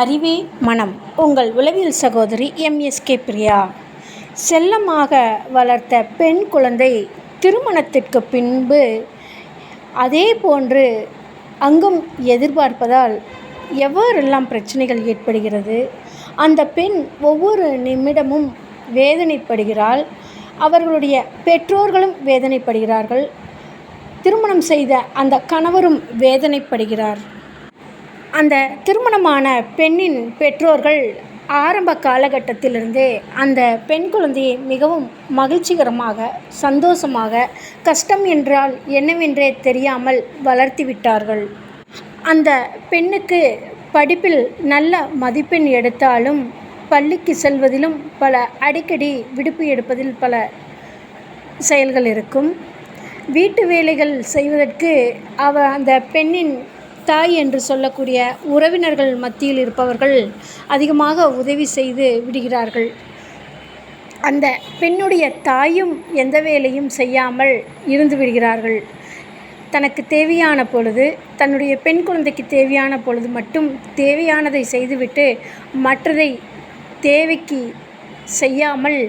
அறிவே மனம். உங்கள் உளவியல் சகோதரி எம்எஸ்கே பிரியா. செல்லமாக வளர்த்த பெண் குழந்தை திருமணத்திற்கு பின்பு அதே போன்று அங்கும் எதிர்பார்ப்பதால் எவ்வாறெல்லாம் பிரச்சனைகள் ஏற்படுகிறது? அந்த பெண் ஒவ்வொரு நிமிடமும் வேதனைப்படுகிறாள். அவர்களுடைய பெற்றோர்களும் வேதனைப்படுகிறார்கள். திருமணம் செய்த அந்த கணவரும் வேதனைப்படுகிறார். அந்த திருமணமான பெண்ணின் பெற்றோர்கள் ஆரம்ப காலகட்டத்திலிருந்தே அந்த பெண் குழந்தையை மிகவும் மகிழ்ச்சிகரமாக சந்தோஷமாக கஷ்டம் என்றால் என்னவென்றே தெரியாமல் வளர்த்தி விட்டார்கள். அந்த பெண்ணுக்கு படிப்பில் நல்ல மதிப்பெண் எடுத்தாலும் பள்ளிக்கு செல்வதிலும் பல அடிக்கடி விடுப்பு எடுப்பதில் பல செயல்கள் இருக்கும். வீட்டு வேலைகள் செய்வதற்கு அவ அந்த பெண்ணின் தாய் என்று சொல்லக்கூடிய உறவினர்கள் மத்தியில் இருப்பவர்கள் அதிகமாக உதவி செய்து விடுகிறார்கள். அந்த பெண்ணுடைய தாயும் எந்த வேலையும் செய்யாமல் இருந்து விடுகிறார்கள். தனக்கு தேவையான பொழுது தன்னுடைய பெண் குழந்தைக்கு தேவையான பொழுது மட்டும் தேவையானதை செய்துவிட்டு மற்றதை தேவைக்கு செய்யாமல்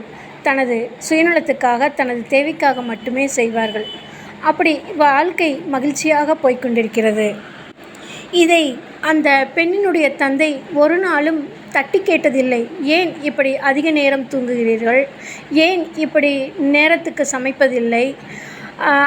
தனது சுயநலத்துக்காக தனது தேவைக்காக மட்டுமே செய்வார்கள். அப்படி வாழ்க்கை மகிழ்ச்சியாக போய்க்கொண்டிருக்கிறது இதை அந்த பெண்ணினுடைய தந்தை ஒரு நாளும் தட்டி கேட்டதில்லை. ஏன் இப்படி அதிக நேரம் தூங்குகிறீர்கள்? ஏன் இப்படி நேரத்துக்கு சமைப்பதில்லை?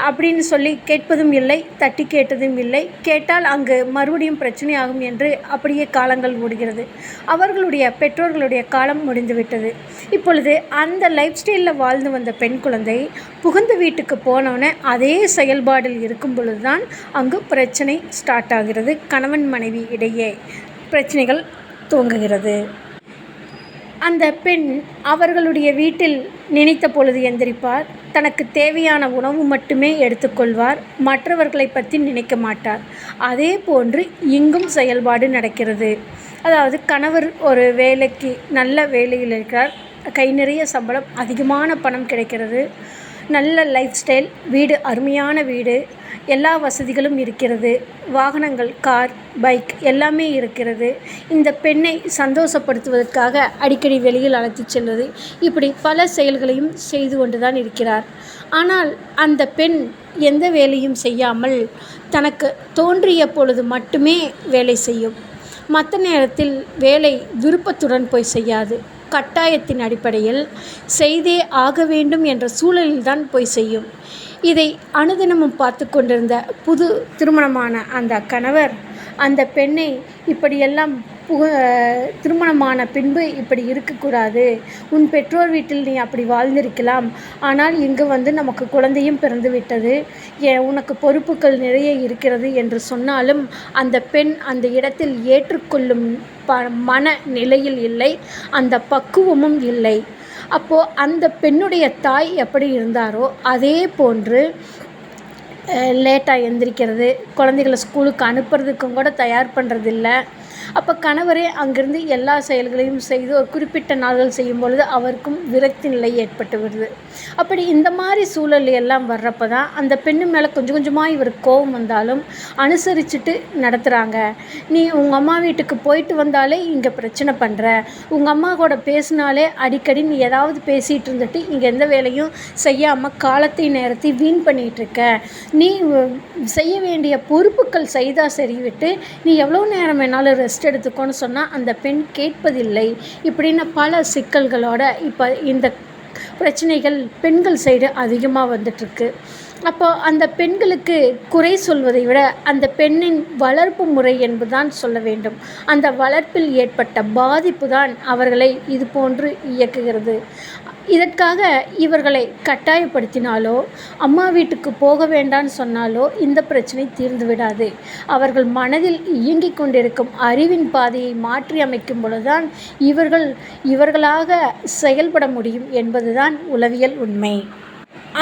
அப்படின்னு சொல்லி கேட்பதும் இல்லை தட்டி கேட்டதும் இல்லை. கேட்டால் அங்கு மறுபடியும் பிரச்சனையாகும் என்று அப்படியே காலங்கள் ஓடுகிறது. அவர்களுடைய பெற்றோர்களுடைய காலம் முடிந்துவிட்டது. இப்பொழுது அந்த லைஃப் ஸ்டைலில் வாழ்ந்து வந்த பெண் குழந்தை புகுந்த வீட்டுக்கு போனவுடனே அதே செயல்பாடில் இருக்கும் பொழுது தான் அங்கு பிரச்சனை ஸ்டார்ட் ஆகிறது. கணவன் மனைவி இடையே பிரச்சனைகள் துவங்குகிறது. அந்த பெண் அவர்களுடைய வீட்டில் நினைத்த பொழுது எந்திரிப்பார். தனக்கு தேவையான உணவு மட்டுமே எடுத்துக்கொள்வார். மற்றவர்களை பற்றி நினைக்க மாட்டார். அதே போன்று இங்கும் செயல்பாடு நடக்கிறது. அதாவது கணவர் ஒரு வேலைக்கு நல்ல வேலையில் இருக்கிறார். கை நிறைய சம்பளம் அதிகமான பணம் கிடைக்கிறது. நல்ல லைஃப் ஸ்டைல் வீடு அருமையான வீடு எல்லா வசதிகளும் இருக்கிறது. வாகனங்கள் கார் பைக் எல்லாமே இருக்கிறது. இந்த பெண்ணை சந்தோஷப்படுத்துவதற்காக அடிக்கடி வெளியில் அழைத்து செல்வது. இப்படி பல செயல்களையும் செய்து கொண்டு தான் இருக்கிறார். ஆனால் அந்த பெண் எந்த வேலையும் செய்யாமல் தனக்கு தோன்றிய பொழுது மட்டுமே வேலை செய்யும். மற்ற நேரத்தில் வேலை விருப்பத்துடன் போய் செய்யாது. கட்டாயத்தின் அடிப்படையில் செய்தே ஆக வேண்டும் என்ற சூழலில்தான் போய் செய்யும். இதை அனுதினமும் பார்த்து கொண்டிருந்த புது திருமணமான அந்த கணவர் அந்த பெண்ணை இப்படியெல்லாம் புக திருமணமான பின்பு இப்படி இருக்கக்கூடாது. உன் பெற்றோர் வீட்டில் நீ அப்படி வாழ்ந்திருக்கலாம். ஆனால் இங்கு வந்து நமக்கு குழந்தையும் பிறந்து விட்டது. ஏ உனக்கு பொறுப்புகள் நிறைய இருக்கிறது என்று சொன்னாலும் அந்த பெண் அந்த இடத்தில் ஏற்றுக்கொள்ளும் ப மன நிலையில் இல்லை. அந்த பக்குவமும் இல்லை. அப்போது அந்த பெண்ணுடைய தாய் எப்படி இருந்தாரோ அதே போன்று லேட்டாக எந்திரிக்கிறது குழந்தைகளை ஸ்கூலுக்கு அனுப்புறதுக்கும் கூட தயார் பண்ணுறதில்ல அப்போ கணவரே அங்கிருந்து எல்லா செயல்களையும் செய்து ஒரு குறிப்பிட்ட நாள்கள் செய்யும் பொழுது அவருக்கும் விரக்தி நிலை ஏற்பட்டு வருது அப்படி இந்த மாதிரி சூழல் எல்லாம் வர்றப்போ தான் அந்த பெண்ணு மேலே கொஞ்சம் கொஞ்சமாக இவருக்கு கோபம் வந்தாலும் அனுசரிச்சுட்டு நடத்துகிறாங்க நீ உங்கள் அம்மா வீட்டுக்கு போயிட்டு வந்தாலே இங்கே பிரச்சனை பண்ணுற உங்கள் அம்மா கூட பேசினாலே அடிக்கடி நீ ஏதாவது பேசிகிட்டு இருந்துட்டு இங்கே எந்த வேலையும் செய்யாமல் காலத்தை நேரத்தை வீண் பண்ணிகிட்ருக்க நீ செய்ய வேண்டிய பொறுப்புகள் செய்தால் சரி விட்டு நீ எவ்வளோ நேரம் வேணாலும் ரெஸ்ட் எடுத்துக்கோன்னு சொன்னால் அந்த பெண் கேட்பதில்லை. இப்படின்னு பல சிக்கல்களோட இப்போ இந்த பிரச்சனைகள் பெண்கள் சைடு அதிகமாக வந்துட்டுருக்கு அப்போ அந்த பெண்களுக்கு குறை சொல்வதை விட அந்த பெண்ணின் வளர்ப்பு முறை என்பதுதான் சொல்ல வேண்டும். அந்த வளர்ப்பில் ஏற்பட்ட பாதிப்பு தான் அவர்களை இது போன்று இயக்குகிறது. இதற்காக இவர்களை கட்டாயப்படுத்தினாலோ அம்மா வீட்டுக்கு போக வேண்டான்னு சொன்னாலோ இந்த பிரச்சனை தீர்ந்து விடாது. அவர்கள் மனதில் இயங்கிக் கொண்டிருக்கும் அறிவின் பாதையை மாற்றி அமைக்கும் பொழுதுதான் இவர்கள் இவர்களாக செயல்பட முடியும் என்பதுதான் உளவியல் உண்மை.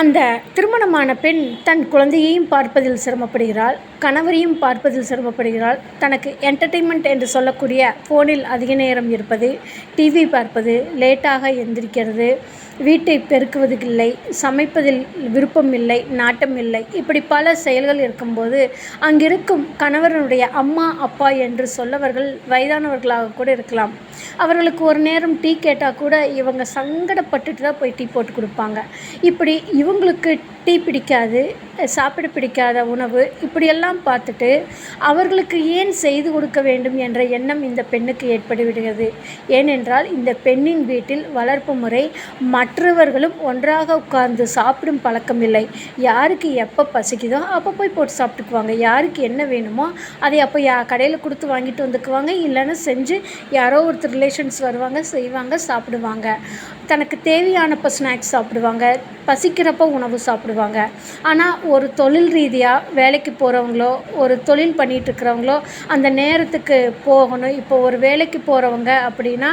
அந்த திருமணமான பெண் தன் குழந்தையையும் பார்ப்பதில் சிரமப்படுகிறாள் கணவரையும் பார்ப்பதில் சிரமப்படுகிறாள். தனக்கு என்டர்டெயின்மெண்ட் என்று சொல்லக்கூடிய ஃபோனில் அதிக நேரம் இருப்பது டிவி பார்ப்பது லேட்டாக எந்திரிக்கிறது. வீட்டை பெருக்குவதில்லை சமைப்பதில் விருப்பம் இல்லை நாட்டம் இல்லை இப்படி பல செயல்கள் இருக்கும்போது அங்கிருக்கும் கணவருடைய அம்மா அப்பா என்று சொல்லவர்கள் வயதானவர்களாக கூட இருக்கலாம். அவர்களுக்கு ஒரு நேரம் டீ கேட்டால் கூட இவங்க சங்கடப்பட்டுட்டு தான் போய் டீ போட்டு கொடுப்பாங்க. இப்படி இவங்களுக்கு டீ பிடிக்காது சாப்பிட பிடிக்காத உணவு இப்படியெல்லாம் பார்த்துட்டு அவர்களுக்கு ஏன் செய்து கொடுக்க வேண்டும் என்ற எண்ணம் இந்த பெண்ணுக்கு ஏற்பட்டுவிடுகிறது ஏனென்றால் இந்த பெண்ணின் வீட்டில் வளர்ப்பு முறை மற்றவர்களும் ஒன்றாக உட்கார்ந்து சாப்பிடும் பழக்கம் இல்லை யாருக்கு எப்போ பசிக்குதோ அப்போ போய் போட்டு சாப்பிட்டுக்குவாங்க. யாருக்கு என்ன வேணுமோ அதை அப்போ யா கடையில் கொடுத்து வாங்கிட்டு வந்துக்குவாங்க. இல்லைன்னா செஞ்சு யாரோ ஒருத்தர் ரிலேஷன்ஸ் வருவாங்க செய்வாங்க சாப்பிடுவாங்க. தனக்கு தேவையானப்போ ஸ்நாக்ஸ் சாப்பிடுவாங்க பசிக்கிறப்போ உணவு சாப்பிடுவாங்க. ஆனால் ஒரு தொழில் ரீதியாக வேலைக்கு போகிறவங்களோ ஒரு தொழில் பண்ணிகிட்ருக்கிறவங்களோ அந்த நேரத்துக்கு போகணும். இப்போ ஒரு வேலைக்கு போகிறவங்க அப்படின்னா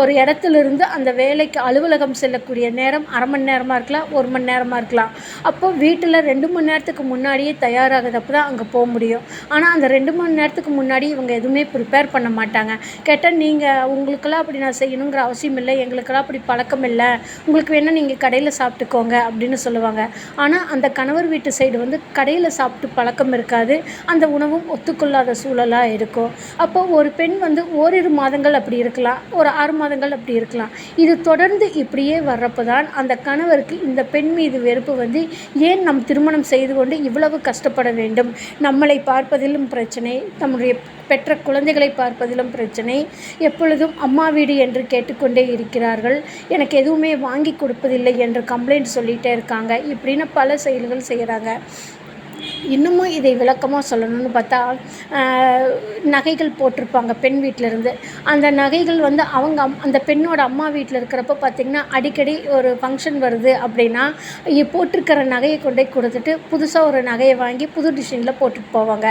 ஒரு இடத்துலேருந்து அந்த வேலைக்கு அலுவலகம் செல்லக்கூடிய நேரம் அரை மணி நேரமாக இருக்கலாம் ஒரு மணி நேரமாக இருக்கலாம். அப்போது வீட்டில் ரெண்டு மணி நேரத்துக்கு முன்னாடியே தயாராகிறப்ப தான் அங்கே போக முடியும். ஆனால் அந்த ரெண்டு மணி நேரத்துக்கு முன்னாடி இவங்க எதுவுமே ப்ரிப்பேர் பண்ண மாட்டாங்க. கேட்டால் நீங்கள் உங்களுக்கெல்லாம் அப்படி நான் செய்யணுங்கிற அவசியம் இல்லை. எங்களுக்கெல்லாம் அப்படி பழக்கம் இல்லை உங்களுக்கு வேணால் நீங்கள் கடையில் சாப்பிட்டுக்கோங்க அப்படின்னு சொல்லுவாங்க. ஆனால் அந்த கணவர் வீட்டு சைடு வந்து கடையில் சாப்பிட்டு பழக்கம் இருக்காது. அந்த உணவும் ஒத்துக்கொள்ளாத சூழலாக இருக்கும். அப்போ ஒரு பெண் வந்து ஓரிரு மாதங்கள் அப்படி இருக்கலாம். ஒரு ஆறு மாதங்கள் அப்படி இருக்கலாம். இது தொடர்ந்து இப்படியே வர்றப்போ தான் அந்த கணவருக்கு இந்த பெண் மீது வெறுப்பு வந்து ஏன் நம் திருமணம் செய்து கொண்டு இவ்வளவு கஷ்டப்பட வேண்டும்? நம்மளை பார்ப்பதிலும் பிரச்சனை நம்முடைய பெற்ற குழந்தைகளை பார்ப்பதிலும் பிரச்சனை எப்பொழுதும் அம்மா வீடு என்று கேட்டுக்கொண்டே இருக்கிறார்கள். எனக்கு எனக்கு எதுவுமே வாங்கி கொடுப்பதில்லை என்று கம்ப்ளைண்ட் சொல்லிகிட்டே இருக்காங்க. இப்படின்னு பல செயல்கள் செய்கிறாங்க இன்னமும் இதை விளக்கமாக சொல்லணும்னு பார்த்தா நகைகள் போட்டிருப்பாங்க பெண் வீட்டிலேருந்து. அந்த நகைகள் வந்து அவங்க அம் அந்த பெண்ணோட அம்மா வீட்டில் இருக்கிறப்ப பார்த்திங்கன்னா அடிக்கடி ஒரு ஃபங்க்ஷன் வருது அப்படின்னா போட்டிருக்கிற நகையை கொண்டு போய் கொடுத்துட்டு புதுசாக ஒரு நகையை வாங்கி புது டிசைனில் போட்டுட்டு போவாங்க.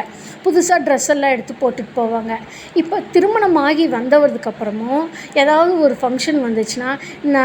புதுசாக ட்ரெஸ் எல்லாம் எடுத்து போட்டுட்டு போவாங்க. இப்போ திருமணம் ஆகி வந்ததுக்கப்புறமும் ஏதாவது ஒரு ஃபங்க்ஷன் வந்துச்சுன்னா ந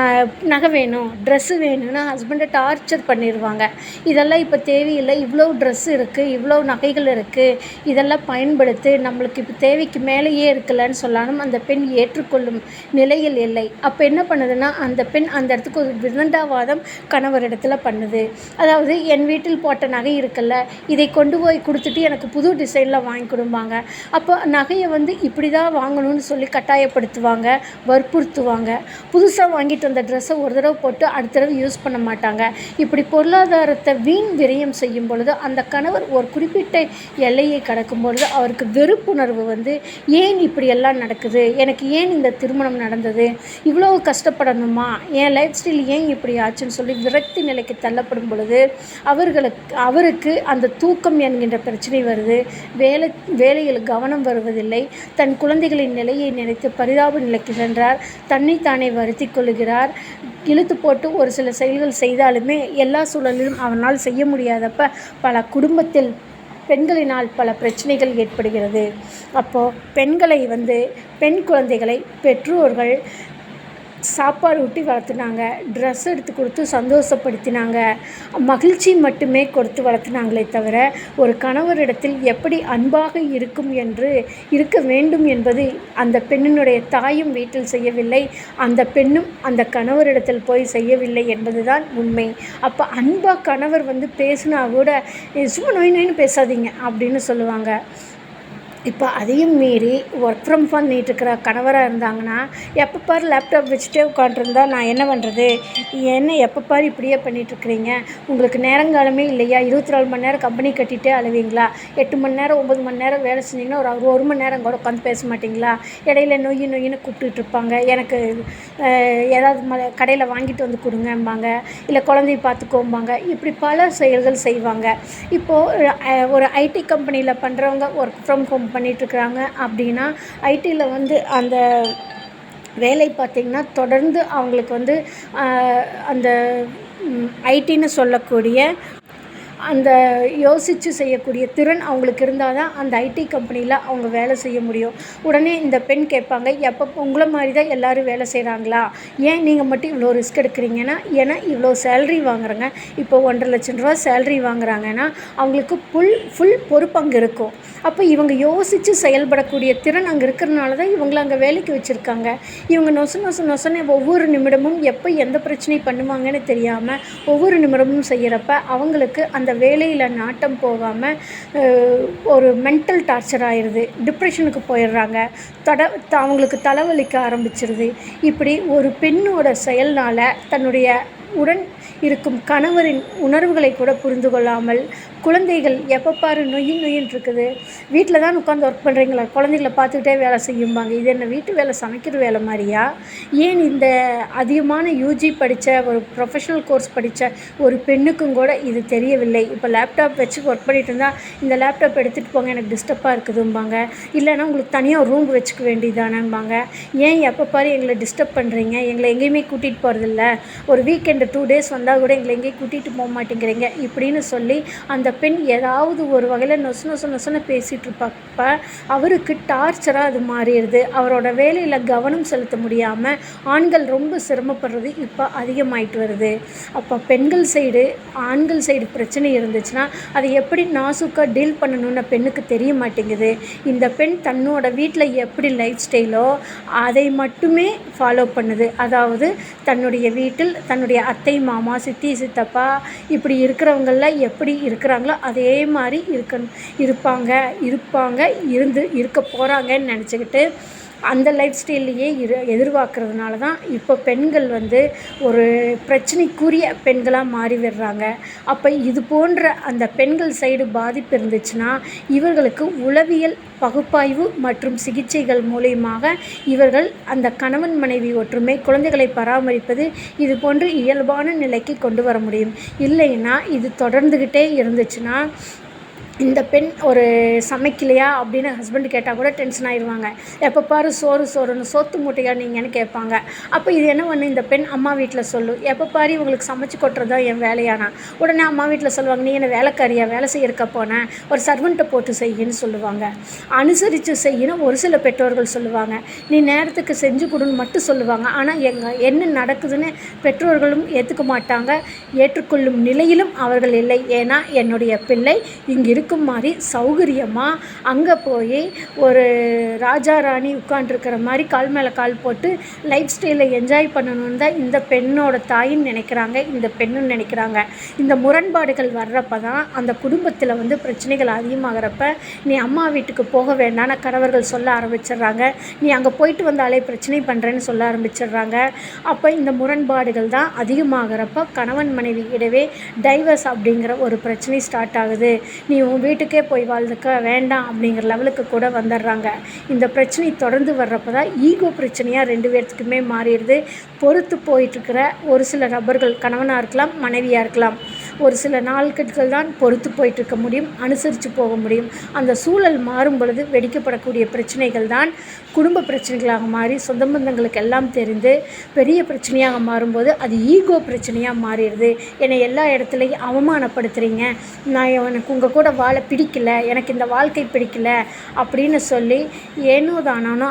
நகை வேணும் ட்ரெஸ்ஸு வேணும்னா ஹஸ்பண்டை டார்ச்சர் பண்ணிடுவாங்க இதெல்லாம் இப்போ தேவையில்லை. இவ்வளோ ட்ரெஸ்ஸு இருக்குது இவ்வளோ நகைகள் இருக்குது இதெல்லாம் பயன்படுத்தி நம்மளுக்கு இப்போ தேவைக்கு மேலேயே இருக்கலன்னு சொல்லாலும் அந்த பெண் ஏற்றுக்கொள்ளும் நிலையில் இல்லை. அப்போ என்ன பண்ணுதுன்னா அந்த பெண் அந்த இடத்துக்கு ஒரு பிரண்டாவாதம் கணவர் இடத்துல பண்ணுது. அதாவது என் வீட்டில் போட்ட நகை இருக்குல்ல இதை கொண்டு போய் கொடுத்துட்டு எனக்கு புது டிசைனில் வாங்கி கொடுப்பாங்க அப்போ நகையை வந்து இப்படி தான் வாங்கணும்னு சொல்லி கட்டாயப்படுத்துவாங்க வற்புறுத்துவாங்க. புதுசாக வாங்கிட்டு வந்த ட்ரெஸ்ஸை ஒரு தடவை போட்டு அடுத்த தடவை யூஸ் பண்ண மாட்டாங்க. இப்படி பொருளாதாரத்தை வீண் விரயம் செய்யும் பொழுது அந்த கணவர் ஒரு குறிப்பிட்ட எல்லையை கடக்கும் பொழுது அவருக்கு வெறுப்புணர்வு வந்து ஏன் இப்படியெல்லாம் நடக்குது? எனக்கு ஏன் இந்த திருமணம் நடந்தது? இவ்வளோ கஷ்டப்படணுமா? என் லைஃப் ஸ்டைல் ஏன் இப்படி ஆச்சுன்னு சொல்லி விரக்தி நிலைக்கு தள்ளப்படும் பொழுது அவர்களுக்கு அவருக்கு அந்த தூக்கம் என்கின்ற பிரச்சனை வருது. வேலை வேலையில் கவனம் வருவதில்லை. தன் குழந்தைகளின் நிலையை நினைத்து பரிதாப நிலைக்கு சென்றார். தன்னைத்தானே வருத்தி கொள்கிறார். இழுத்து போட்டு ஒரு சில செயல்கள் செய்தாலுமே எல்லா சூழலிலும் அவனால் செய்ய முடியாதப்ப பல குடும்பத்தில் பெண்களினால் பல பிரச்சனைகள் ஏற்படுகிறது. அப்போது பெண்களை வந்து பெண் குழந்தைகளை பெற்றோர்கள் சாப்பாடு ஊட்டி வளர்த்துனாங்க. ட்ரெஸ் எடுத்து கொடுத்து சந்தோஷப்படுத்தினாங்க. மகிழ்ச்சி மட்டுமே கொடுத்து வளர்த்துனாங்களே தவிர ஒரு கணவரிடத்தில் எப்படி அன்பாக இருக்கும் என்று இருக்க வேண்டும் என்பது அந்த பெண்ணினுடைய தாயும் வீட்டில் செய்யவில்லை. அந்த பெண்ணும் அந்த கணவரிடத்தில் போய் செய்யவில்லை என்பதுதான் உண்மை. அப்போ அன்பாக கணவர் வந்து பேசினா கூட சும்மா நோய் நோயின்னு பேசாதீங்க அப்படின்னு சொல்லுவாங்க. இப்போ அதையும் மீறி ஒர்க் ஃப்ரம் பண்ணிகிட்ருக்கிற கணவராக இருந்தாங்கன்னா எப்போ பார் லேப்டாப் வச்சுட்டே உட்காண்ட்ருந்தா நான் என்ன பண்ணுறது என்ன எப்போ பார் இப்படியே பண்ணிகிட்ருக்குறீங்க உங்களுக்கு நேரங்காலமே இல்லையா? இருபத்தி நாலு மணி நேரம் கம்பெனி கட்டிகிட்டே அழுவீங்களா? எட்டு மணி நேரம் ஒம்பது மணி நேரம் வேலை செஞ்சிங்கன்னா ஒரு ஒரு மணி நேரம் கூட உட்காந்து பேச மாட்டிங்களா? இடையில நொய் நொய்யின்னு கூப்பிட்டுட்டு இருப்பாங்க எனக்கு ஏதாவது ம கடையில் வாங்கிட்டு வந்து கொடுங்கம்பாங்க. இல்லை குழந்தைய பார்த்துக்கோம்பாங்க. இப்படி பல செயல்கள் செய்வாங்க. இப்போது ஒரு ஐடி கம்பெனியில் பண்ணுறவங்க ஒர்க் ஃப்ரம் ஹோம் பண்ணிகிட்ருக்குறாங்க அப்படின்னா ஐடியில் வந்து அந்த வேலை பார்த்திங்கன்னா தொடர்ந்து அவங்களுக்கு வந்து அந்த ஐடின்னு சொல்லக்கூடிய அந்த யோசித்து செய்யக்கூடிய திறன் அவங்களுக்கு இருந்தால் தான் அந்த ஐடி கம்பெனியில் அவங்க வேலை செய்ய முடியும். உடனே இந்த பெண் கேட்பாங்க எப்போ உங்களை மாதிரி தான் எல்லோரும் வேலை செய்கிறாங்களா ஏன் நீங்கள் மட்டும் இவ்வளோ ரிஸ்க் எடுக்கிறீங்கன்னா? ஏன்னா இவ்வளோ சேல்ரி வாங்குறேங்க இப்போ ஒன்றரை லட்சம் ரூபா சேல்ரி வாங்குறாங்கன்னா அவங்களுக்கு ஃபுல் ஃபுல் பொறுப்பங்கு இருக்கும். அப்போ இவங்க யோசித்து செயல்படக்கூடிய திறன் அங்கே இருக்கிறனால தான் இவங்களை அங்கே வேலைக்கு வச்சுருக்காங்க. இவங்க நொச நொச நொசன்னு ஒவ்வொரு நிமிடமும் எப்போ எந்த பிரச்சனை பண்ணுவாங்கன்னு தெரியாமல் ஒவ்வொரு நிமிடமும் செய்கிறப்ப அவங்களுக்கு அந்த வேலையில் நாட்டம் போகாமல் ஒரு மென்டல் டார்ச்சர் ஆயிடுது. டிப்ரெஷனுக்கு போயிடுறாங்க. தட த அவங்களுக்கு தலைவலிக்க ஆரம்பிச்சிருது. இப்படி ஒரு பெண்ணோட செயல்னால் தன்னுடைய உடன் இருக்கும் கணவரின் உணர்வுகளை கூட புரிந்து கொள்ளாமல் குழந்தைகள் எப்போ பாரு நொயின் நொயின் இருக்குது வீட்டில் தான் உட்காந்து ஒர்க் பண்ணுறீங்களா குழந்தைகளை பார்த்துக்கிட்டே வேலை செய்யும்பாங்க. இது என்ன வீட்டு வேலை சமைக்கிற வேலை மாதிரியா? ஏன் இந்த அதிகமான யூஜி படித்த ஒரு ப்ரொஃபஷனல் கோர்ஸ் படித்த ஒரு பெண்ணுக்கும் கூட இது தெரியவில்லை. இப்போ லேப்டாப் வச்சு ஒர்க் பண்ணிகிட்டு இருந்தால் இந்த லேப்டாப் எடுத்துகிட்டு போங்க எனக்கு டிஸ்டர்பாக இருக்குதும்பாங்க. இல்லைன்னா உங்களுக்கு தனியாக ரூம் வச்சுக்க வேண்டியதானம்பாங்க. ஏன் எப்போ பாரு எங்களை டிஸ்டர்ப் பண்ணுறீங்க எங்களை எங்கேயுமே கூட்டிகிட்டு போகிறதில்ல ஒரு வீக்கெண்டு டூ டேஸ் வந்தால் கூட எங்களை எங்கேயும் கூட்டிகிட்டு போக மாட்டேங்கிறீங்க. இப்படின்னு சொல்லி அந்த பெண் ஏதாவது ஒரு வகையில் நொசு நொசு நொசுன்னு பேசிகிட்டு இருப்பப்ப அவருக்கு டார்ச்சராக அது மாறிடுது. அவரோட வேலையில் கவனம் செலுத்த முடியாமல் ஆண்கள் ரொம்ப சிரமப்படுறது இப்போ அதிகமாயிட்டு வருது. அப்போ பெண்கள் சைடு ஆண்கள் சைடு பிரச்சனை இருந்துச்சுன்னா அதை எப்படி நாசுக்காக டீல் பண்ணணும்னு பெண்ணுக்கு தெரிய மாட்டேங்குது. இந்த பெண் தன்னோட வீட்டில் எப்படி லைஃப் ஸ்டைலோ அதை மட்டுமே ஃபாலோ பண்ணுது. அதாவது தன்னுடைய வீட்டில் தன்னுடைய அத்தை மாமா சித்தி சித்தப்பா இப்படி இருக்கிறவங்களில் எப்படி இருக்கிறாங்களோ அதே மாதிரி இருக்கணும். இருப்பாங்க இருப்பாங்க இருந்து இருக்க போகிறாங்கன்னு நினச்சிக்கிட்டு அந்த லைஃப் ஸ்டைல்லையே இரு எதிர்பார்க்கறதுனால தான் இப்போ பெண்கள் வந்து ஒரு பிரச்சனைக்குரிய பெண்களாக மாறி விடுறாங்க. அப்போ இது போன்ற அந்த பெண்கள் சைடு பாதிப்பு இருந்துச்சுன்னா இவர்களுக்கு உளவியல் பகுப்பாய்வு மற்றும் சிகிச்சைகள் மூலியமாக இவர்கள் அந்த கணவன் மனைவி ஒற்றுமை குழந்தைகளை பராமரிப்பது இது போன்று இயல்பான நிலைக்கு கொண்டு வர முடியும். இல்லைன்னா இது தொடர்ந்துக்கிட்டே இருந்துச்சுன்னா இந்த பெண் ஒரு சமைக்கலையா அப்படின்னு ஹஸ்பண்ட் கேட்டால் கூட டென்ஷன் ஆயிடுவாங்க எப்போ பாரு சோறு சோறுன்னு சோத்து மூட்டையா நீங்கன்னு கேட்பாங்க. அப்போ இது என்ன பண்ணு இந்த பெண் அம்மா வீட்டில் சொல்லும் எப்போ பாரு இவங்களுக்கு சமைச்சு கொட்டுறது தான் என் வேலையானா. உடனே அம்மா வீட்டில் சொல்லுவாங்க நீ என்ன வேலைக்காரியா? வேலை செய்யறக்க போனேன் ஒரு சர்வெண்ட்டை போட்டு செய்யின்னு சொல்லுவாங்க. அனுசரித்து செய்யணும் ஒரு சில பெற்றோர்கள் சொல்லுவாங்க. நீ நேரத்துக்கு செஞ்சு கொடுன்னு மட்டும் சொல்லுவாங்க. ஆனால் எங்கள் என்ன நடக்குதுன்னு பெற்றோர்களும் ஏற்றுக்க மாட்டாங்க. ஏற்றுக்கொள்ளும் நிலையிலும் அவர்கள் இல்லை. ஏன்னா என்னுடைய பிள்ளை இங்கே இருக்கும் மாதிரி சௌகரியமாக அங்கே போய் ஒரு ராஜா ராணி உட்காண்ட்ருக்கிற மாதிரி கால் மேலே கால் போட்டு லைஃப் ஸ்டைலை என்ஜாய் பண்ணணுன்னு தான் இந்த பெண்ணோட தாயின்னு நினைக்கிறாங்க இந்த பெண்ணுன்னு நினைக்கிறாங்க. இந்த முரண்பாடுகள் வர்றப்ப தான் அந்த குடும்பத்தில் வந்து பிரச்சனைகள் அதிகமாகிறப்ப நீ அம்மா வீட்டுக்கு போக வேண்டாம்னு கணவர்கள் சொல்ல ஆரம்பிச்சிடுறாங்க. நீ அங்கே போயிட்டு வந்தாலே பிரச்சனை பண்ணுறேன்னு சொல்ல ஆரம்பிச்சிடுறாங்க. அப்போ இந்த முரண்பாடுகள் தான் அதிகமாகிறப்ப கணவன் மனைவி இடவே டைவர்ஸ் அப்படிங்கிற ஒரு பிரச்சனை ஸ்டார்ட் ஆகுது. நீ உன் வீட்டுக்கே போய் வாழ்ந்துக்க வேண்டாம் அப்படிங்கிற லெவலுக்கு கூட வந்துடுறாங்க. இந்த பிரச்சனை தொடர்ந்து வர்றப்ப தான் ஈகோ பிரச்சனையாக ரெண்டு பேர்த்துக்குமே மாறிடுது. பொறுத்து போயிட்டுருக்கிற ஒரு சில நபர்கள் கணவனாக இருக்கலாம் மனைவியாக இருக்கலாம். ஒரு சில நாட்கள் தான் பொறுத்து போயிட்டுருக்க முடியும் அனுசரித்து போக முடியும். அந்த சூழல் மாறும் பொழுது வெடிக்கப்படக்கூடிய பிரச்சனைகள் தான் குடும்ப பிரச்சனைகளாக மாறி சொந்த பந்தங்களுக்கு எல்லாம் தெரிந்து பெரிய பிரச்சனையாக மாறும்போது அது ஈகோ பிரச்சனையாக மாறிடுது. என்னை எல்லா இடத்துலையும் அவமானப்படுத்துகிறீங்க நான் எனக்கு உங்கள் கூட வாழ பிடிக்கல எனக்கு இந்த வாழ்க்கை பிடிக்கல அப்படின்னு சொல்லி ஏனோ தானோனா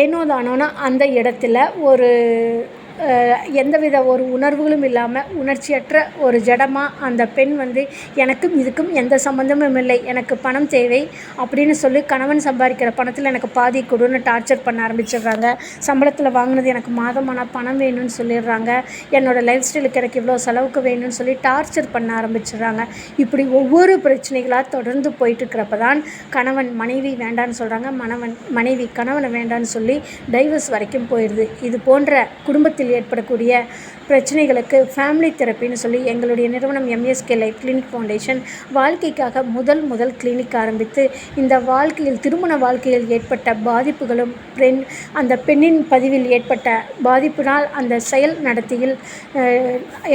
ஏனோ தானோனா அந்த இடத்துல ஒரு எந்தவித ஒரு உணர்வுகளும் இல்லாமல் உணர்ச்சியற்ற ஒரு ஜடமாக அந்த பெண் வந்து எனக்கும் இதுக்கும் எந்த சம்மந்தமும் இல்லை. எனக்கு பணம் தேவை அப்படின்னு சொல்லி கணவன் சம்பாதிக்கிற பணத்தில் எனக்கு பாதி கொடுன்னு டார்ச்சர் பண்ண ஆரம்பிச்சிடுறாங்க. சம்பளத்தில் வாங்கினது எனக்கு மாதமான பணம் வேணும்னு சொல்லிடுறாங்க. என்னோடய லைஃப் ஸ்டைலுக்கு எனக்கு இவ்வளோ செலவுக்கு வேணும்னு சொல்லி டார்ச்சர் பண்ண ஆரம்பிச்சிடுறாங்க. இப்படி ஒவ்வொரு பிரச்சனைகளாக தொடர்ந்து போயிட்டுருக்கிறப்ப தான் கணவன் மனைவி வேண்டான்னு சொல்கிறாங்க மணவன் மனைவி கணவனை வேண்டான்னு சொல்லி டைவர்ஸ் வரைக்கும் போயிடுது இது போன்ற குடும்பத்தில் ஏற்படக்கூடிய பிரச்சனைகளுக்கு ஃபேமிலி தெரப்பின்னு சொல்லி எங்களுடைய நிறுவனம் எம்எஸ்கே லைஃப் கிளினிக் ஃபவுண்டேஷன் வாழ்க்கைக்காக முதல் முதல் கிளினிக் ஆரம்பித்து இந்த வாழ்க்கையில் திருமண வாழ்க்கையில் ஏற்பட்ட பாதிப்புகளும் பெண் அந்த பெண்ணின் பதிவில் ஏற்பட்ட பாதிப்பினால் அந்த செயல் நடத்தையில்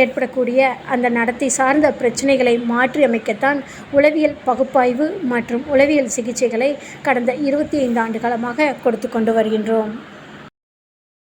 ஏற்படக்கூடிய அந்த நடத்தை சார்ந்த பிரச்சனைகளை மாற்றி அமைக்கத்தான் உளவியல் பகுப்பாய்வு மற்றும் உளவியல் சிகிச்சைகளை கடந்த இருபத்தி ஐந்து ஆண்டு காலமாக கொடுத்து கொண்டு வருகின்றோம்.